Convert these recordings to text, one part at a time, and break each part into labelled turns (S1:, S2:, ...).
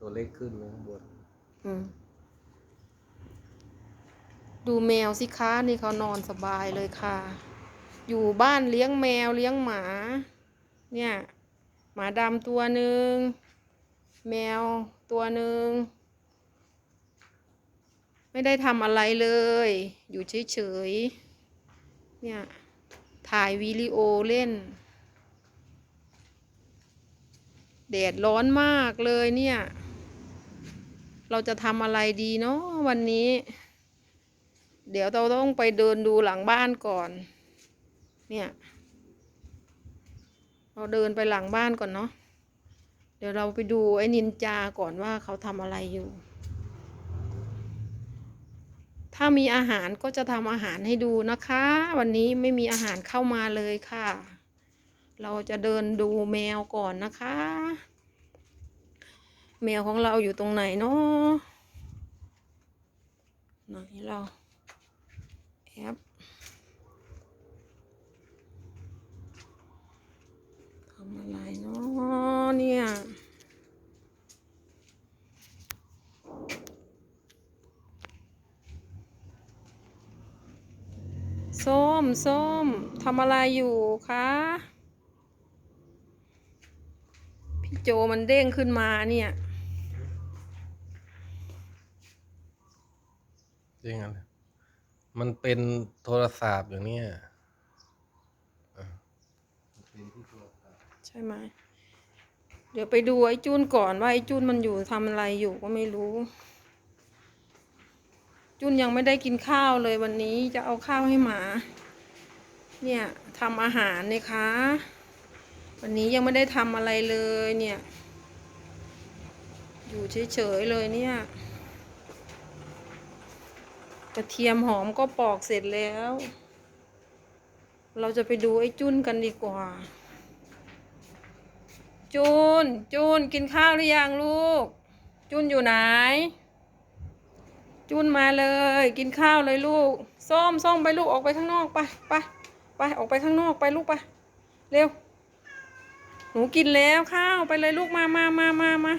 S1: ตัวเล็กขึ้นเลยข้างบน
S2: อืมดูแมวสิคะนี่เขานอนสบายเลยค่ะ อยู่บ้านเลี้ยงแมวเลี้ยงหมา เนี่ย หมาดำตัวหนึ่งแมวตัวหนึ่งไม่ได้ทำอะไรเลย อยู่เฉยๆเนี่ย ถ่ายวิดีโอเล่นแดดร้อนมากเลยเนี่ย เราจะทำอะไรดีเนาะวันนี้ เดี๋ยวเราต้องไปเดินดูหลังบ้านก่อน เนี่ย เราเดินไปหลังบ้านก่อนเนาะเดี๋ยวเราไปดูไอ้นินจาก่อนว่าเขาทำอะไรอยู่ ถ้ามีอาหารก็จะทำอาหารให้ดูนะคะ วันนี้ไม่มีอาหารเข้ามาเลยค่ะ เราจะเดินดูแมวก่อนนะคะ แมวของเราอยู่ตรงไหนเนาะไหนเราแอปทำอะไรเนาะเนี่ยส้มส้มทำอะไรอยู่คะพี่โจมันเด้งขึ้นมาเนี่ย
S1: จริงอะมันเป็นโทรศัพท์อย่างเนี้ย
S2: ใช่ไหม เดี๋ยวไปดูไอ้จุนก่อนว่าไอ้จุนมันอยู่ทำอะไรอยู่ก็ไม่รู้จุนยังไม่ได้กินข้าวเลยวันนี้จะเอาข้าวให้หมา เนี่ยทำอาหารนี่ยคะ วันนี้ยังไม่ได้ทำอะไรเลยเนี่ย อยู่เฉยๆเลยเนี่ย กระเทียมหอมก็ปอกเสร็จแล้ว เราจะไปดูไอ้จุนกันดีกว่าจูนจูนกินข้าวหรือยังลูกจูนอยู่ไหนจูนมาเลย กินข้าวเลยลูกส้มส้มไปลูกออกไปข้างนอกไปไปไปออกไปข้างนอกไปลูกไปเร็ว หนูกินแล้วข้าวไปเลยลูกมามามามามา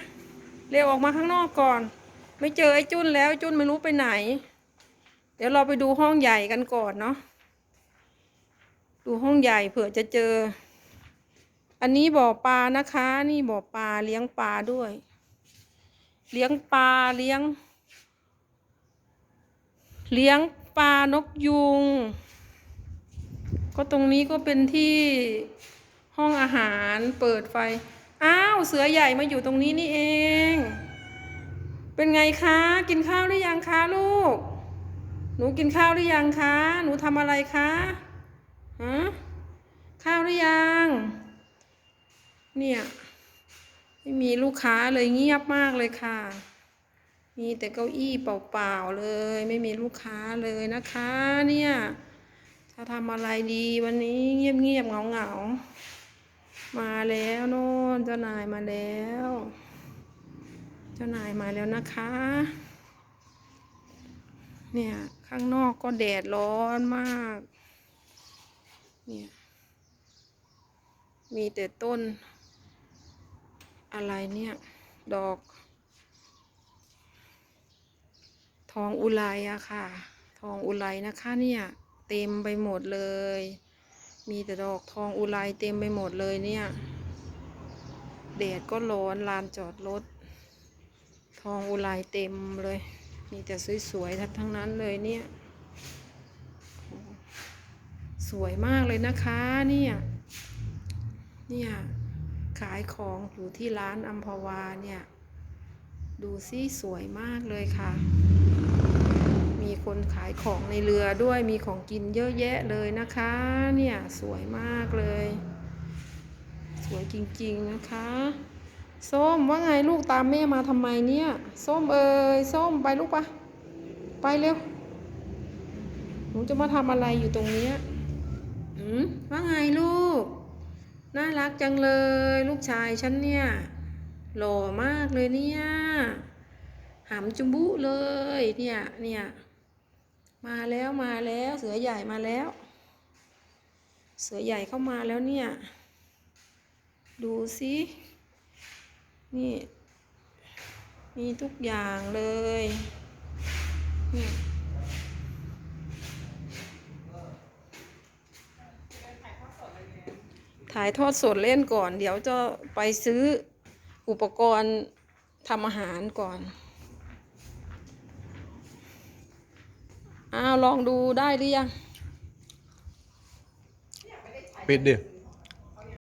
S2: เร็วออกมาข้างนอกก่อน ไม่เจอไอ้จุนแล้วจุนไม่รู้ไปไหน เดี๋ยวเราไปดูห้องใหญ่กันก่อนเนาะ ดูห้องใหญ่เผื่อจะเจอ อันนี้บ่อปลานะคะ นี่บ่อปลาเลี้ยงปลาด้วย เลี้ยงปลาเลี้ยง เลี้ยงปลานกยุง ก็ตรงนี้ก็เป็นที่ห้องอาหารเปิดไฟ อ้าว เสือใหญ่มาอยู่ตรงนี้นี่เอง เป็นไงคะ กินข้าวหรือยังคะลูก หนูกินข้าวหรือยังคะ หนูทำอะไรคะฮะข้าวหรือยัง เนี่ย ไม่มีลูกค้าเลยเงียบมากเลยค่ะ มีแต่เก้าอี้เปล่าๆเลย ไม่มีลูกค้าเลยนะคะ เนี่ย จะทำอะไรดีวันนี้เงียบๆเงาๆ มาแล้วโน่นเจ้านายมาแล้ว เจ้านายมาแล้วนะคะ เนี่ย ข้างนอกก็แดดร้อนมาก เนี่ย มีแต่ต้น อะไรเนี่ย ดอก ทองอุไรอะค่ะ ทองอุไรนะคะเนี่ย เต็มไปหมดเลย มีแต่ดอกทองอุไรเต็มไปหมดเลยเนี่ยแดดก็ร้อนลานจอดรถ ทองอุไรเต็มเลย มีแต่สวยๆทั้งนั้นเลยเนี่ย สวยมากเลยนะคะเนี่ยเนี่ยขายของอยู่ที่ร้านอัมพวาเนี่ย ดูซิสวยมากเลยค่ะ มีคนขายของในเรือด้วยมีของกินเยอะแยะเลยนะคะ เนี่ยสวยมากเลย สวยจริงๆนะคะ ส้มว่าไงลูกตามแม่มาทำไมเนี่ย ส้มเอ้ยส้มไปลูกปะไปเร็วหนูจะมาทำอะไรอยู่ตรงเนี้ยอืมว่าไงลูก น่ารักจังเลย ลูกชายฉันเนี่ย หล่อมากเลยเนี่ยหำจุมบุเลยเนี่ยเนี่ยมาแล้วมาแล้วเสือใหญ่มาแล้ว เสือใหญ่เข้ามาแล้วเนี่ย ดูสิ นี่ มีทุกอย่างเลยนี่ถ่ายทอดสดเล่นก่อน เดี๋ยวจะไปซื้ออุปกรณ์ทำอาหารก่อน อ้าว ลองดูได้หรือยัง
S1: ปิดดิ